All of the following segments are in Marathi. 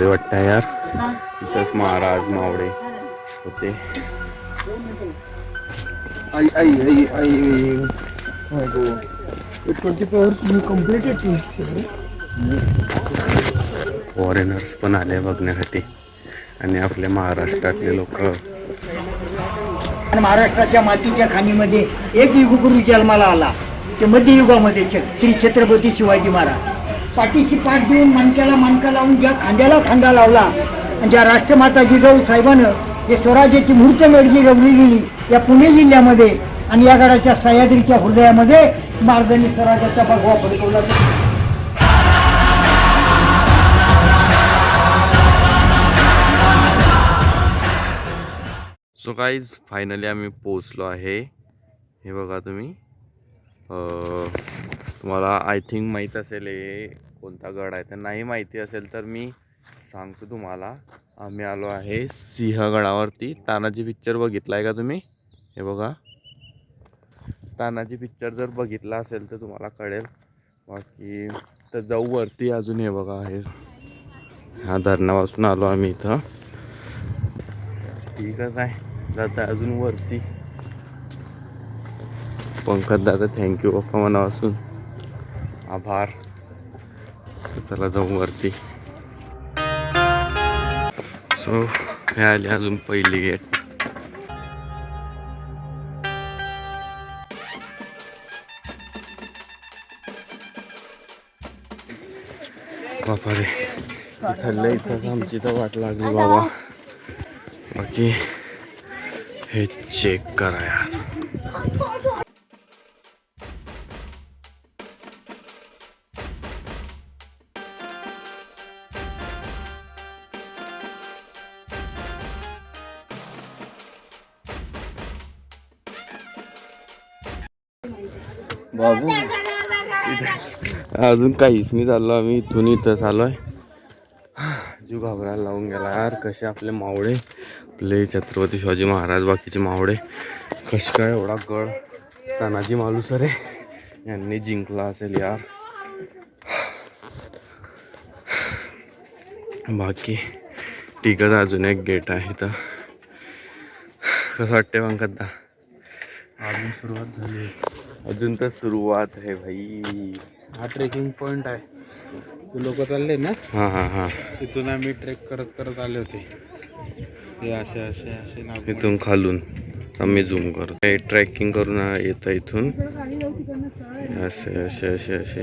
भारी वाटतं यार. इथंच महाराज मावडे होते. आई आई आई आई my god. With 24 hours you completed it. Foreigners पण आले बघण्यासाठी. आणि आपल्या महाराष्ट्रातले लोक. आणि महाराष्ट्राच्या मातीच्या खाणीमध्ये एक युगगुरु जन्माला आला. ते मध्ययुगामध्ये छत्रपती शिवाजी महाराज. पाठीशी पाठ देऊन मानक्याला मानका लावून ज्या खांद्याला खांदा लावला आणि ज्या राष्ट्रमाता जिजाऊ साहेबानं जे स्वराज्याची मूर्त मेडगी रवली गेली या पुणे जिल्ह्यामध्ये आणि या गडाच्या सह्याद्रीच्या हृदयामध्ये मार्गाने स्वराज्याचा भगवा फडकवला सो काहीच फायनली आम्ही पोचलो आहे. हे बघा तुम्ही. तुम्हाला आय थिंक माहीत असेल हे कोणता गड आहे. तर नाही माहिती असेल तर मी सांगतो तुम्हाला. आम्ही आलो आहे सिंहगडावरती. तानाजी पिक्चर बघितला आहे का तुम्ही? हे बघा. तानाजी पिक्चर जर बघितला असेल तर तुम्हाला कळेल. बाकी तर जाऊ वरती अजून हे बघा हे. ह्या धरणापासून आलो आम्ही इथं. ठीकच आहे. जाता अजून वरती. पंकज दादा थँक्यू पप्पा मनापासून. आभार. चला जाऊ वरती. सो हे आले अजून पहिली गेट बापा रे इथल्या इथंच आमची तर वाट लागली बाबा. बाकी हे चेक करा यार. बाबू. अजून काहीच नाही चाललो आम्ही इथून इथंच आहे जीव घाबरायला लावून गेला यार कसे आपले मावळे. आपले छत्रपती शिवाजी महाराज बाकीचे मावळे. कसे काय एवढा गड. तानाजी मालुसरे यांनी जिंकला असेल यार. बाकी ठीकच अजून एक गेट आहे इथं. कसं वाटते पंकजदा? अजून सुरुवात झाली. अजून तर सुरुवात आहे भाई. हा ट्रेकिंग पॉइंट आहे. ते लोक चालले ना? हां हां हां. तिथून आम्ही ट्रेक करत करत आले होते. हे असे असे असे नाव इथून खालून आम्ही झूम करतो. ट्रेकिंग करून येतं इथून. असे असे असे असे.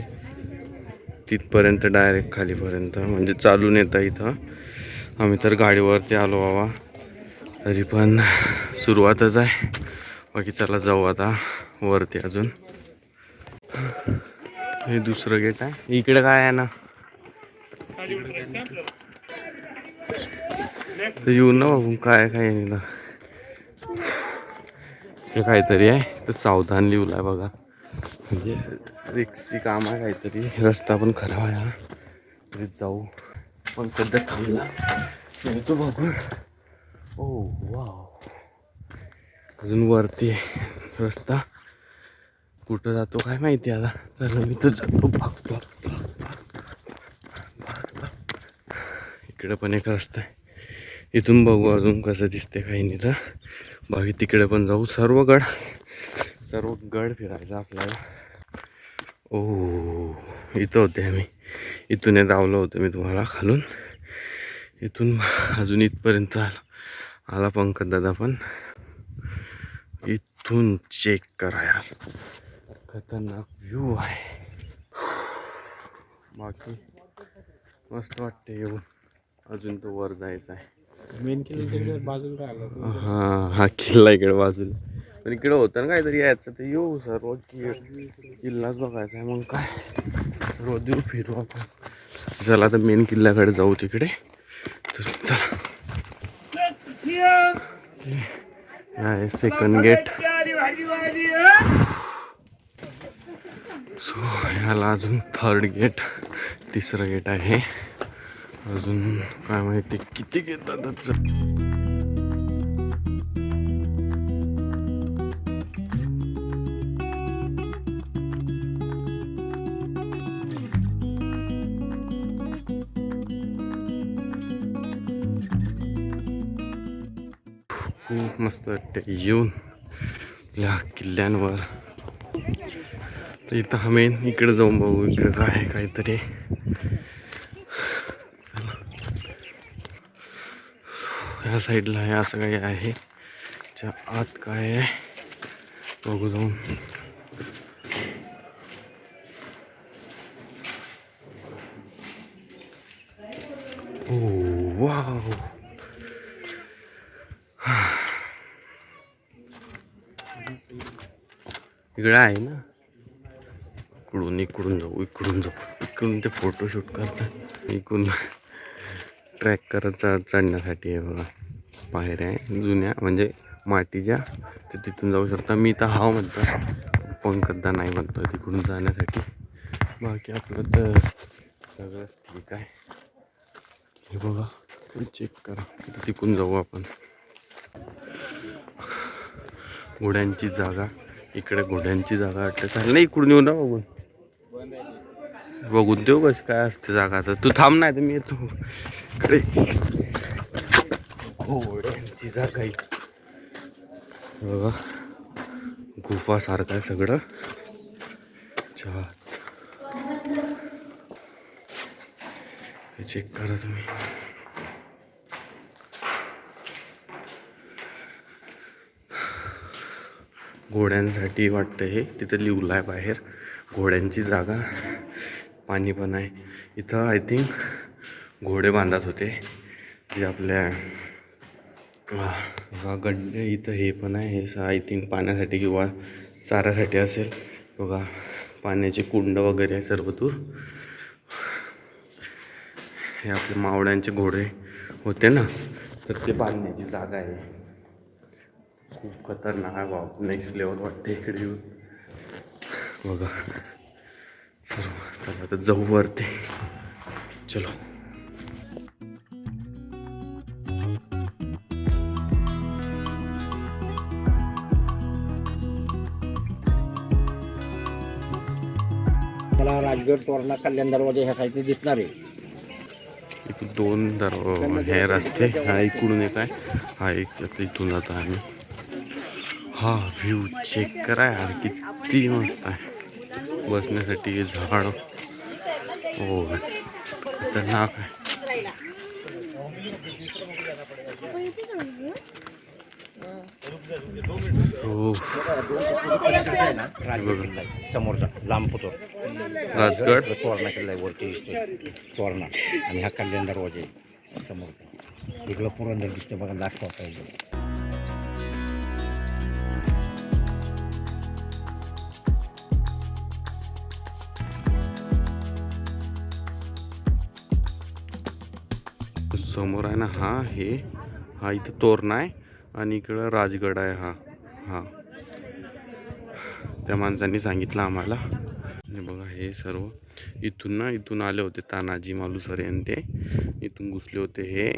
तिथपर्यंत डायरेक्ट खालीपर्यंत. म्हणजे चालून येतं इथं. आम्ही तर गाडीवरती आलो बाबा. तरी पण सुरुवातच आहे. बाकी चला जाऊ आता. वरती अजून. हे दुसरं गेट आहे. इकडे काय आहे ना? तर येऊ ना बाबू काय काय ना. हे काहीतरी आहे. तर सावधान लिवलाय बघा. म्हणजे रिक्सी काम आहे काहीतरी. रस्ता पण खराब आहे हा. तरी जाऊ. पण कधी थांबला. येतो बघून ओ वा अजून वरती आहे रस्ता. कुठं जातो काय माहिती आता. चला मी तर जातो. बघ इकडे पण एक रस्ता आहे. इथून बघू अजून कसं दिसते काही नाही तर. बाकी तिकडे पण जाऊ. सर्व गड. सर्व गड फिरायचं आपल्याला. ओ इथं होते आम्ही. इथून हे धावलं होतं मी तुम्हाला खालून. इथून अजून इथपर्यंत आला. आला पंकज दादा पण. इथून चेक करा यार खतरनाक व्ह्यू आहे. बाकी मस्त वाटते येऊन. अजून तो वर जायचा आहे. मेन किल्ल्याच्या बाजूला. हा हा किल्ला इकडे बाजूला. पण इकडे होतं ना काहीतरी यायचं तर येऊ सर्व कि किल्लाच बघायचा आहे मग काय. सर्व देऊ फिरू आपण. चला आता मेन किल्ल्याकडे जाऊ तिकडे. तर चला. सेकंड गेट हो, सो ह्याला अजून थर्ड गेट तिसरं गेट आहे. अजून काय माहिती किती घेतात खूप मस्त वाटते येऊन आपल्या किल्ल्यांवर. तर इथं मेन इकडे जाऊन बघू इकडे काय आहे काहीतरी. ह्या साईडला आहे असं काही आहे. च्या आत काय आहे? बघू जाऊन. Oh wow. इकडं आहे ना? इकडून इकडून जाऊ इकडून जाऊ. इकडून ते फोटोशूट करतात. इकडून ट्रॅक करत चढ चढण्यासाठी आहे बघा. पायऱ्या आहे जुन्या म्हणजे मातीच्या. तर तिथून जाऊ शकता. मी तर हाव म्हणतो पंकजदा नाही म्हणतो तिकडून जाण्यासाठी. बाकी आपलं तर सगळंच ठीक आहे. हे बघा चेक करा. तिथं तिकडून जाऊ आपण. घोड्यांची जागा. इकडे घोड्यांची जागा वाटते. चालेल नाही इकडून येऊ ना बघून बघून देऊ कस काय असते जागा तर. तू थांब नाही तर मी येतो. इकडे. हो, घोड्यांची जागा बघा. गुफा गुफासारखं आहे सगळं. छात चेक करा तुम्ही. घोड्यांसाठी वाटतं हे. तिथं लिवलं आहे बाहेर. घोड्यांची जागा. पाणी पण आहे. इथं आय थिंक घोडे बांधत होते. जे आपल्या गड्डे इथं हे पण आहे. हे आय थिंक पाण्यासाठी किंवा चाऱ्यासाठी असेल. बघा पाण्याचे कुंड वगैरे आहे सर्व दूर हे आपले मावळ्यांचे घोडे होते ना? तर ते बांधण्याची जागा आहे. खूप खतरनाक आहे. नेक्स्ट लेवल वाटते इकडे येऊन. बघा. चला आता जाऊ वरती. चलो. मला राजगड तोरणा कल्याण दरवाजा ह्या साईडने दिसणार आहे. इकडून दोन दर हे रस्ते हा इकडून येत आहे. हा एक इथून जातो आम्ही. हा व्ह्यू चेक करा यार किती मस्त आहे. बसण्यासाठी हे झाड। हो खतरनाक हो। समोरचा लांब होतो राजगड तोरणा किल्ला हा कल्याण दरवाज़ा आहे समोरचा पुरंदर दिसते समोर आहे ना हा हे हा इथं तोरणा आहे आणि इकडं राजगड आहे हा हा. त्या माणसांनी सांगितलं आम्हाला. बघा हे सर्व इथून ना इथून आले होते तानाजी मालुसर यांनी ते. इथून घुसले होते हे.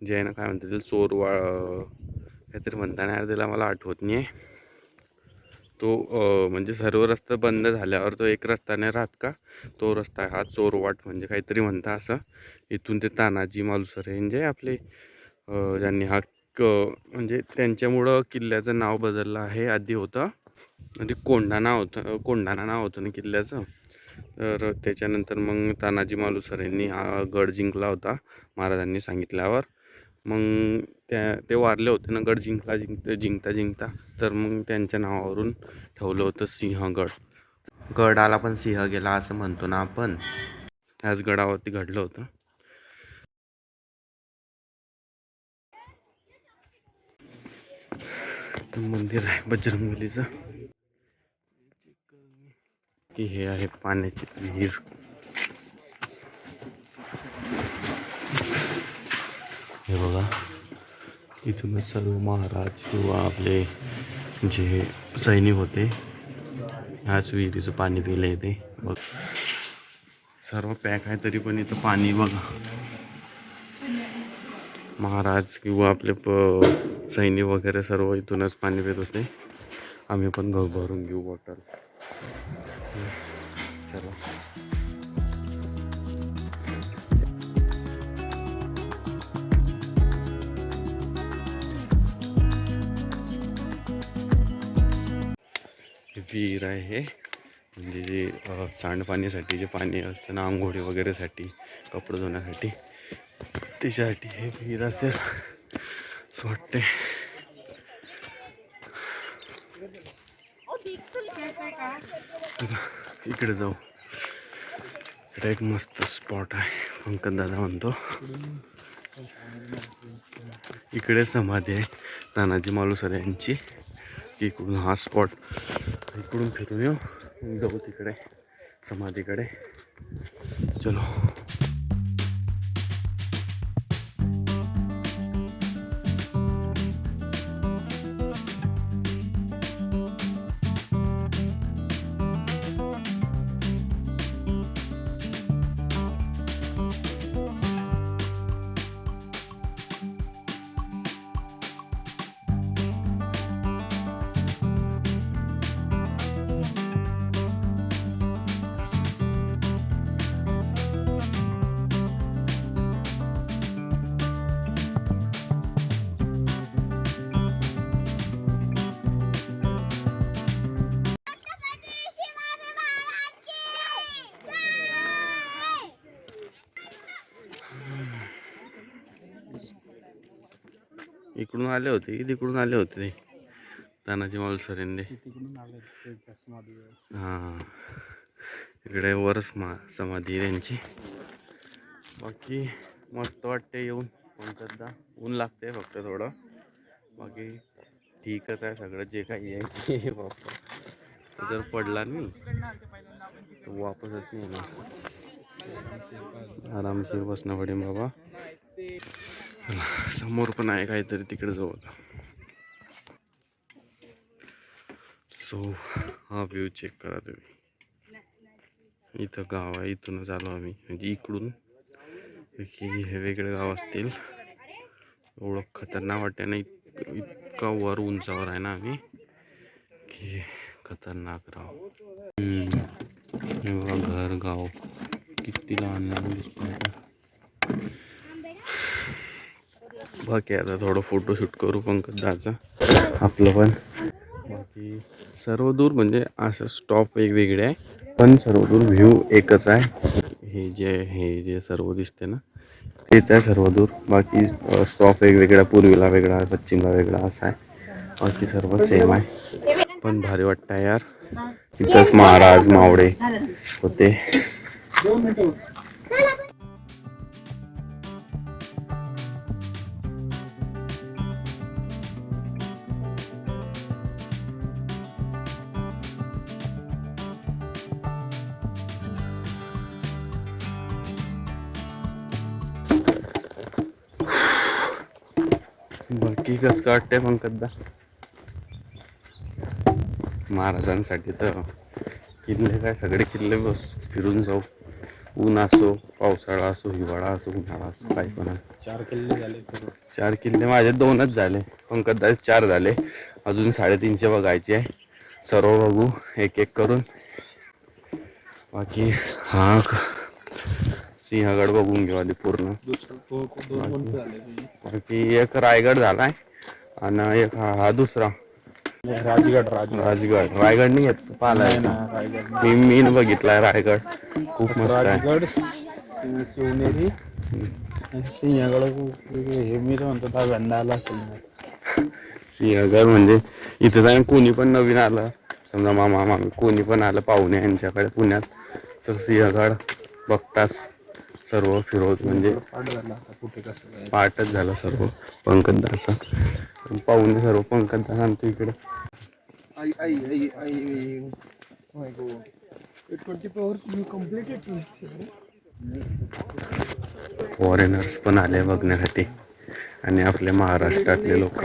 जे आहे ना काय म्हणतात चोरवाळ काहीतरी म्हणताना यार त्याला मला आठवत नाही आहे तो म्हणजे सर्व रस्ते बंद झाल्यावर तो एक रस्त्याने राहत का? तो रस्ता आहे हा चोरवाट म्हणजे काहीतरी म्हणता असं. इथून ते तानाजी मालुसरे जे आपले ज्यांनी हा क म्हणजे त्यांच्यामुळं किल्ल्याचं नाव बदललं आहे आधी होतं. आधी कोंढाणा होतं कोंढाणा नाव होतं ना किल्ल्याचं. तर त्याच्यानंतर मग तानाजी मालुसरेंनी हा गड जिंकला होता महाराजांनी सांगितल्यावर. मग त्या ते वारले होते ना गड जिंकला जिंकता जिंकता जिंकता. तर मग त्यांच्या नावावरून ठेवलं होतं सिंहगड. गडाला पण सिंह गेला असं म्हणतो ना आपण. ह्याच गडावरती घडलं होतं. मंदिर आहे बजरंगबलीचं. की हे आहे पाण्याची विहीर. हे बघा. इथूनच सर्व महाराज किंवा आपले जे सैनिक होते ह्याच विहिरीचं पाणी पिलं येते. बघ. सर्व पॅक आहे तरी पण इथं पाणी बघा. महाराज किंवा आपले प सैनिक वगैरे सर्व इथूनच पाणी पित होते. आम्ही पण भरून घेऊ बॉटल चला. विहीर आहे. हे म्हणजे जे सांडपाणीसाठी जे पाणी असतं ना आंघोळी वगैरेसाठी कपडे धुण्यासाठी त्याच्यासाठी हे विहीर असेल. असं वाटते इकडे जाऊ. इकडे एक मस्त स्पॉट आहे पंकज दादा म्हणतो. इकडे समाधी आहे तानाजी मालुसर यांची. इकडून हा स्पॉट इकडून फिरून येऊ जाऊ तिकडे. समाधीकडे. चलो. इकडून आले होते की तिकडून आले होते ते तानाजी मालुसरेंनी हां. इकडे वरच मा समाधी आहे त्यांची. बाकी मस्त वाटते येऊन. कोणतं ऊन लागते फक्त थोडं. बाकी ठीकच आहे सगळं जे काही आहे ते बाप्पा जर पडला नाही तर वापसच नाही आरामशीर बसणं पडेल बाबा. चला समोर पण आहे काहीतरी तिकडे जाऊ आता सो हा व्ह्यू चेक करा तुम्ही. इथं गाव आहे इथूनच आलो आम्ही. म्हणजे इकडून. की हे वेगळे गाव असतील. एवढं खतरनाक वाटते ना इतका वर उंचावर आहे ना आम्ही. की खतरनाक राव. घर गाव. किती लहान लहान दिसतं बाकी आता थोडं फोटोशूट करू पंकजदाचं आपलं पण. बाकी सर्व दूर म्हणजे असं स्टॉप वेगवेगळे आहे. पण सर्व दूर व्ह्यू एकच आहे. हे जे हे जे सर्व दिसते ना तेच आहे सर्व दूर. बाकी स्टॉप वेगवेगळा पूर्वीला वेगळा पश्चिमला वेगळा असा आहे. बाकी सर्व सेम आहे. पण भारी वाटतं यार. तिथंच महाराज मावडे होते. बाकी कसं वाटतंय पंकजदा महाराजांसाठी तर किल्ले काय सगळे किल्ले बस फिरून जाऊ. ऊन असो पावसाळा असो हिवाळा असो उन्हाळा असो काही पण. चार किल्ले झाले चार किल्ले माझे दोनच झाले. पंकजदा चार झाले. अजून साडेतीनशे बघायचे आहे. सर्व बघू एक एक करून. बाकी हा सिंहगड बघून घेऊ आधी पूर्ण. बाकी एक रायगड झालाय आणि एक हा हा दुसरा. राजगड राज राजगड. रायगड नाही येत पाहिलाय मी मी न बघितलाय रायगड. खूप मस्त शिवनेरी सिंहगड हे मी म्हणतो आला असेल सिंहगड म्हणजे इथं जाऊन कोणी पण नवीन आलं समजा मामा मामी कोणी पण आलं पाहुणे यांच्याकडे पुण्यात तर सिंहगड बघताच सर्व फिरवत म्हणजे पाठच झाला सर्व पंकजदाचा पाहुणे सर्व पंकजदा सांगतो इकडे. आई आई आई आई my god 24 hours you completed to foreigners पण आले बघण्यासाठी. आणि आपले महाराष्ट्रातले लोक.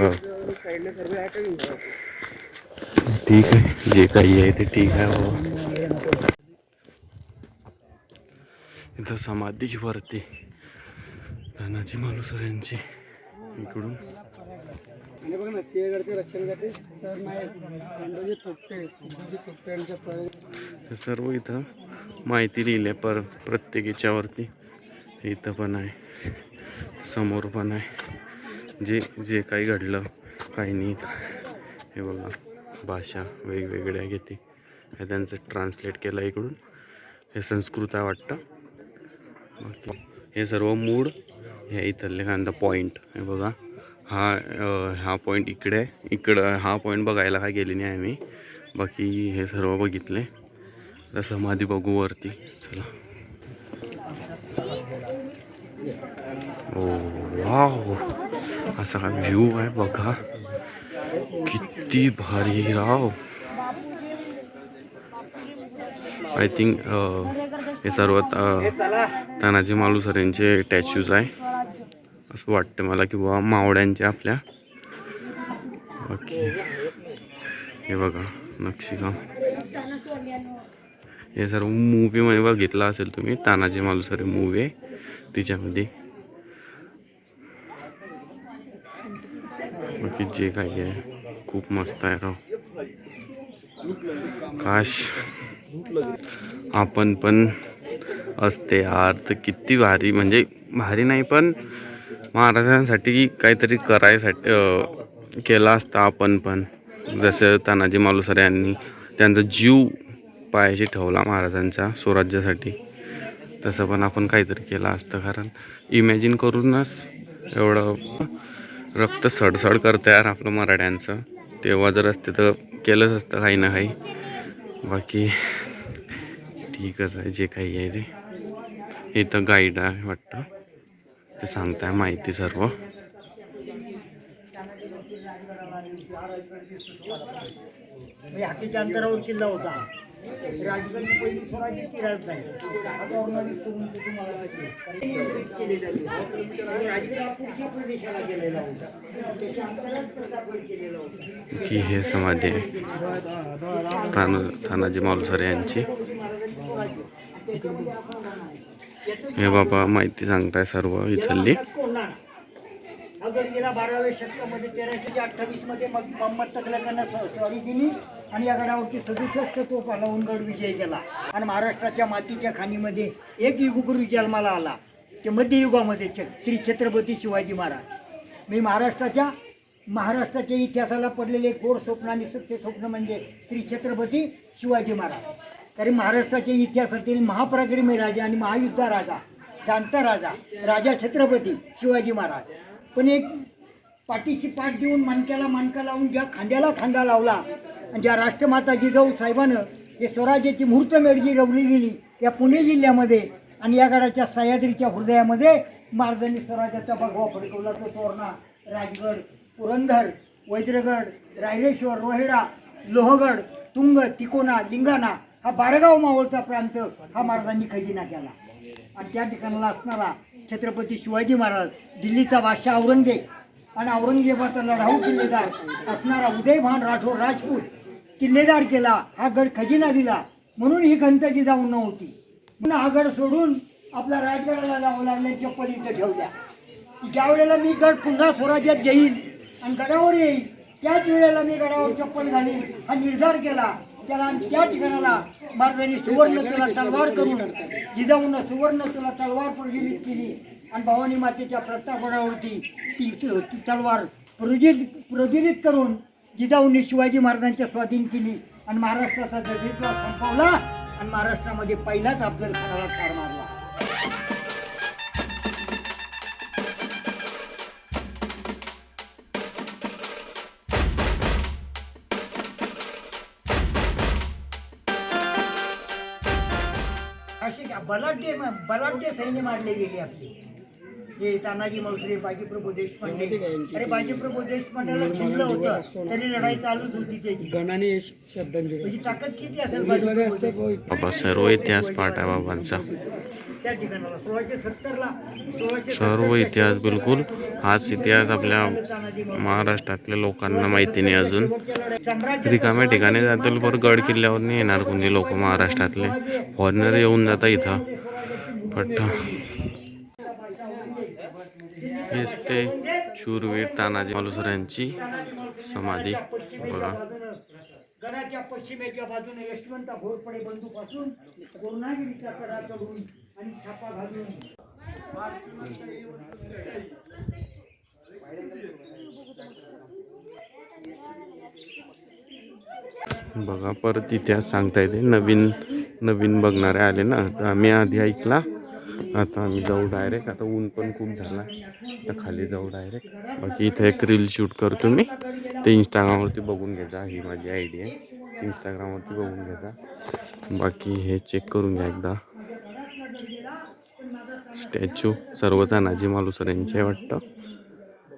ठीक आहे जे काही आहे ते ठीक आहे. बाबा इथं समाधी वरती. तानाजी मालुसर यांची. इकडून. आणि बघ ना सिंहगडचे रक्षण करते सर नायक खंडोजी थोपटे सुखजी थोपटे यांच्या प्र- हे सर्व इथं माहिती लिहिली आहे पर प्रत्येक याच्यावरती इथं पण आहे. समोर पण आहे. जे जे काही घडलं काही नाही हे बघा भाषा वेगवेगळ्या घेते. हे त्यांचं ट्रान्सलेट केलं इकडून. हे संस्कृत आहे वाटतं. ओके. हे सर्व मूड हे इथले कांदा पॉईंट हे बघा. हा हा पॉईंट इकडे इकडं हा पॉईंट बघायला काय गेली नाही आम्ही. बाकी हे सर्व बघितले. आता समाधी बघू वरती. चला. ओ वाव असा काय व्ह्यू आहे बघा. किती भारी राव. आय थिंक हे सर्व तानाजी मालुसर यांचे टॅच्यूज आहे. असं वाटतं मला की बाबा मावड्यांचे आपल्या. ओके. हे बघा नक्षीकाम हे सर्व मूवीमध्ये बघितलं असेल तुम्ही तानाजी मालुसरे मूवी आहे तिच्यामध्ये. बाकी जे काही आहे खूप मस्त आहे राव. काश आपण पण असते यार तर किती भारी. म्हणजे भारी नाही पण महाराजांसाठी काहीतरी करायसाठी केला असता आपण पण. जसं तानाजी मालुसरे यांनी त्यांचा जीव पायाशी ठेवला महाराजांच्या स्वराज्यासाठी. तसं पण आपण काहीतरी केलं असतं कारण इमॅजिन करूनच एवढं रक्त सडसड करतं यार आपलं मराठ्यांचं. तेव्हा जर असते तर केलंच असतं काही ना काही. बाकी ठीकच आहे जे काही आहे ते. इथं गाईड आहे वाटतं. ते सांगताय माहिती सर्व. हातीच्या अंतरावर किल्ला होता. राजगडची पहिली स्वराज्याची राजधानी. आता औरंगाबाद सोडून ते तुम्हाला माहिती आहे. केलेलं होतं. आणि राजगड हा पुढच्या प्रदेशाला गेलेला होता. त्याच्या अंतरात प्रतापगड केलेला होता. की हे समाधी आहे. ताना तानाजी मालुसरे यांची. हे बाबा माहिती सांगताय सर्व इथली. गेला बाराव्या शतकामध्ये तेराशे अठ्ठावीसमध्ये मोहम्मद तगलकांना स्वारी दिली आणि या गडावरती सदुसष्ट तोफा लावून गड विजय केला. आणि महाराष्ट्राच्या मातीच्या खाणीमध्ये एक युगगुरु जन्माला आला. ते मध्ययुगामध्ये छ- श्री छत्रपती शिवाजी महाराज. मी महाराष्ट्राच्या महाराष्ट्राच्या इतिहासाला पडलेले गोड स्वप्न आणि सत्य स्वप्न म्हणजे श्री छत्रपती शिवाजी महाराज. कारण महाराष्ट्राच्या इतिहासातील महापराक्रमी राजा आणि महायुद्धा राजा शांत राजा राजा छत्रपती शिवाजी महाराज. पण एक पाठीशी पाठ देऊन मानक्याला मानका लावून ज्या खांद्याला खांदा लावला आणि ज्या राष्ट्रमाता जिजाऊ साहेबानं हे स्वराज्याची मुहूर्तमेढजी रवली गेली या पुणे जिल्ह्यामध्ये आणि या गडाच्या सह्याद्रीच्या हृदयामध्ये महाराजांनी स्वराज्याचा भगवा फडकवला तो तोरणा राजगड पुरंदर वैद्रगड रायरेश्वर रोहेडा लोहगड तुंग तिकोना लिंगाणा हा बारगाव मावळचा प्रांत हा महाराजांनी खजिना केला. आणि त्या ठिकाणाला असणारा छत्रपती शिवाजी महाराज दिल्लीचा बादशाह औरंगजेब. आणि औरंगजेबाचा लढाऊ किल्लेदार असणारा उदयभान राठोड राजपूत किल्लेदार केला हा गड खजिना दिला. म्हणून ही गंतजी जाऊन नव्हती. म्हणून हा गड सोडून आपल्या राजगडाला जावं लागलं चप्पल इथं ठेवल्या. की ज्या वेळेला मी गड पुन्हा स्वराज्यात घेईन आणि गडावर येईल त्याच वेळेला मी गडावर चप्पल घालीन हा निर्धार केला. त्याला आणि त्या ठिकाणाला महाराजांनी सुवर्ण तुला तलवार करून जिजाऊन सुवर्ण तुला तलवार प्रज्वलित केली आणि भवानी मातेच्या प्रस्थापनावरती ती ती तलवार प्रज्वलित प्रज्वलित करून जिजाऊंनी शिवाजी महाराजांच्या स्वाधीन केली आणि महाराष्ट्राचा जजीरला संपवला आणि महाराष्ट्रामध्ये पहिलाच अफजल खानाला ठार मारला. बलाढ्य बलाढ्य सैन्य मारले गेले आपले. हे तानाजी मौसरे बाजीप्रभू देशपांडे. अरे बाजीप्रभू देशपांडेला छिनलं होतं. तरी लढाई चालूच होती त्याची. गणाने श्रद्धांजली. म्हणजे ताकद किती असेल बाजीप्रभू? बाबा सर्व इतिहास पाठ आहे बाबांचा. त्या ठिकाणाला. सोळाशे सत्तरला सोळाशे सर्व इतिहास बिलकुल हाच इतिहास आपल्या महाराष्ट्रातल्या लोकांना माहिती नाही अजून. रिकाम्या ठिकाणी जातील बरं गड किल्ल्यावर नाही येणार कोणी लोक महाराष्ट्रातले. फॉरेनर येऊन जातात इथं. बट हेच ते शूरवीर तानाजी मालुसर यांची समाधी. बघा. गडाच्या पश्चिमेच्या बाजूने यशवंत घोरपडे बंधूपासून पूर्णागिरीचा कडा चढून आणि छापा घालून. बघा परत इतिहास सांगता येते. नवीन नवीन बघणारे आले ना. तर आम्ही आधी ऐकला. आता आम्ही जाऊ डायरेक्ट आता ऊन पण खूप झाला. तर खाली जाऊ डायरेक्ट बाकी इथे एक रील शूट करतो मी. ते इंस्टाग्रामवरती बघून घ्यायचा. ही माझी आयडिया आहे. इंस्टाग्रामवरती बघून घ्यायचा. बाकी हे चेक करून घ्या एकदा. स्टॅच्यू सर्व तानाजी मालुसर यांचे वाटतं.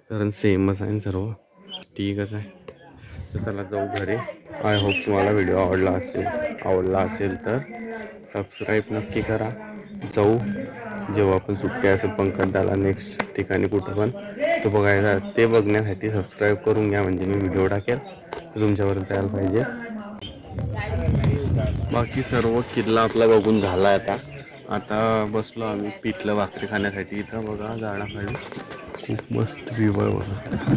कारण सेमच आहे सर्व. ठीकच आहे. तर चला जाऊ घरी. आय होप तुम्हाला व्हिडिओ आवडला असेल आवडला असेल तर सबस्क्राईब नक्की करा. जाऊ. जेव्हा पण सुट्टी असेल पंकजदाला नेक्स्ट ठिकाणी कुठं पण. तो बघायला ते बघण्यासाठी सबस्क्राईब करून घ्या म्हणजे मी व्हिडिओ टाकेल. तर तुमच्यापर्यंत यायला पाहिजे. बाकी सर्व किल्ला आपला बघून झाला आता. आता बसलो आम्ही पिठलं भाकरी खाण्यासाठी. इथं बघा झाडाखाली खूप मस्त विवळ बघा.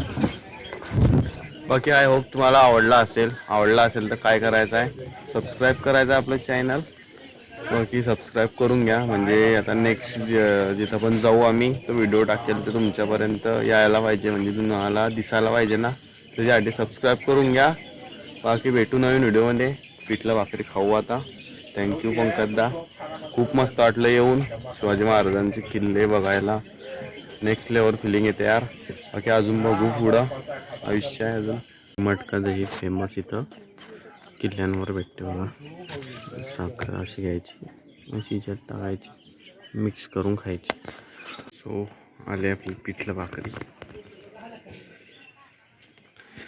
बाकी आय होप तुम्हाला आवडला असेल. आवडला असेल तर काय करायचं आहे? सबस्क्राईब करायचं आहे आपलं चॅनल बाकी सबस्क्राईब करून घ्या. म्हणजे आता नेक्स्ट जिथं पण जाऊ आम्ही तो व्हिडिओ टाकेल तर तुमच्यापर्यंत यायला पाहिजे. म्हणजे तुम्हाला दिसायला पाहिजे ना. त्याच्यासाठी सबस्क्राईब करून घ्या. बाकी भेटू नवीन व्हिडिओमध्ये पिठलं भाकरी खाऊ आता. थँक्यू पंकजदा. खूप मस्त वाटलं येऊन. शिवाजी महाराजांचे किल्ले बघायला. नेक्स्ट लेवल फिलिंग येते यार. बाकी अजून बघू पुढं. आयुष्य आहे अजून. मटका दही फेमस इथं. किल्ल्यांवर भेटते बघा. साखर अशी घ्यायची. अशी टाकायची मिक्स करून खायची. सो आले आपली पिठलं भाकरी.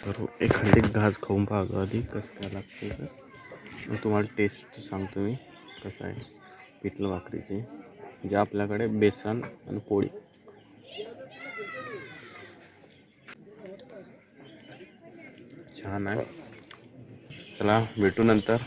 तर एखादी घास खाऊन पाहतो आधी. कसं काय लागते तर मग तुम्हाला टेस्ट सांगतो मी. कसं आहे. पिठलं भाकरीची जे आपल्याकडे बेसन आणि पोळी. छान आहे. चला भेटू नंतर.